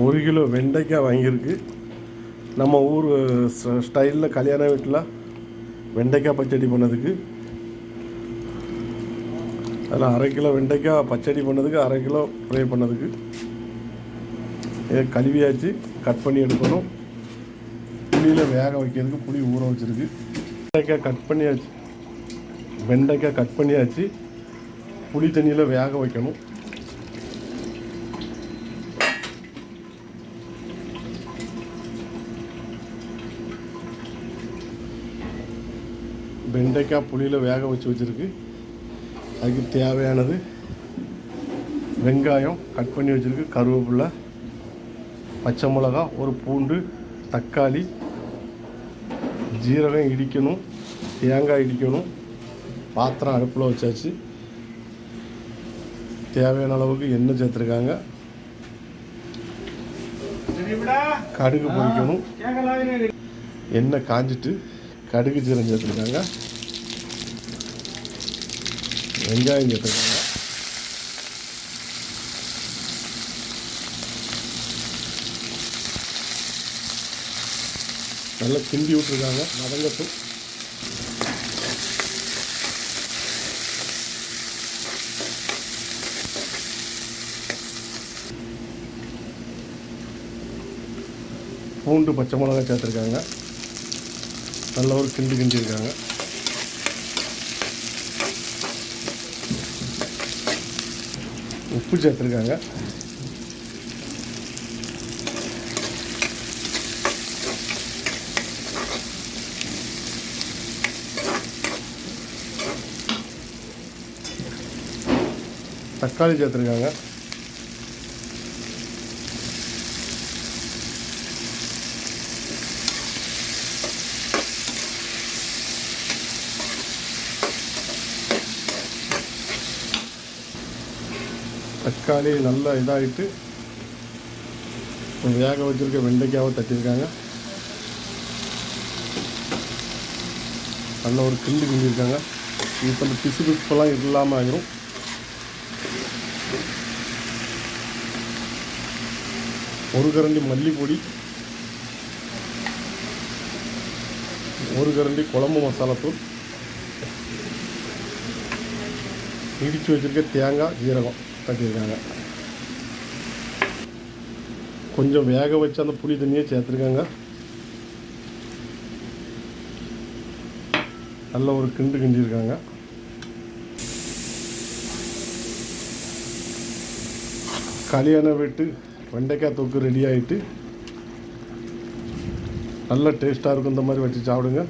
ஒரு கிலோ வெண்டைக்காய் வாங்கியிருக்கு. நம்ம ஊர் ஸ்டைலில் கல்யாண வீட்டில் வெண்டைக்காய் பச்சடி பண்ணதுக்கு. அதில் அரை கிலோ வெண்டைக்காய் பச்சடி பண்ணதுக்கு அரை கிலோ ஃப்ரை பண்ணதுக்கு. இதை கழுவியாச்சு கட் பண்ணி எடுக்கணும். புளியில் வேக வைக்கிறதுக்கு புளி ஊற வச்சுருக்கு. வெண்டைக்காய் கட் பண்ணியாச்சு. வெண்டைக்காய் கட் பண்ணியாச்சு. புளி தண்ணியில் வேக வைக்கணும். வெண்டைக்காய் புளியில் வேக வச்சு வச்சுருக்கு. அதுக்கு தேவையானது வெங்காயம் கட் பண்ணி வச்சுருக்கு. கருவேப்பிலை பச்சை மிளகா ஒரு பூண்டு தக்காளி ஜீரகம் இடிக்கணும் தேங்காய் இடிக்கணும் பாத்திரம் அடுப்பில் வச்சாச்சு. தேவையான அளவுக்கு எண்ணெய் சேர்த்துருக்காங்க. கடுகு பொரிக்கணும். எண்ணெய் காஞ்சிட்டு கடுகு ஜீரம் சேர்த்துருக்காங்க. வெங்காயம் சேர்த்துருக்காங்க. நல்லா கிண்டி விட்டுருக்காங்க. வதங்கட்டும். பூண்டு பச்சை மிளகாய் சேர்த்துருக்காங்க. நல்ல ஒரு கிண்டி கிண்டியிருக்காங்க. உப்பு சேர்த்துருக்காங்க. தக்காளி சேர்த்துருக்காங்க. தக்காளி நல்லா இதாகிட்டு வேக வச்சிருக்க வெண்டைக்காவை தட்டியிருக்காங்க. நல்ல ஒரு கிண்டு கிண்டியிருக்காங்க. இப்போ கொஞ்சம் பிசு பிசுப்பெல்லாம் இல்லாமல் ஆகிரும் ஒரு கரண்டி மல்லிப்பொடி ஒரு கரண்டி குழம்பு மசாலாத்தூள் இடித்து வச்சிருக்க தேங்காய் ஜீரகம். தட்டியிருக்காங்க கொஞ்சம் வேக வச்சு அந்த புளி தண்ணியை சேர்த்துருக்காங்க. நல்ல ஒரு கிண்டு கிண்டியிருக்காங்க. கல்யாண வீட்டு வெண்டைக்காய் தொக்கு ரெடி ஆகிட்டு நல்ல டேஸ்ட்டாக இருக்கும் இந்த மாதிரி வச்சு சாப்பிடுங்க.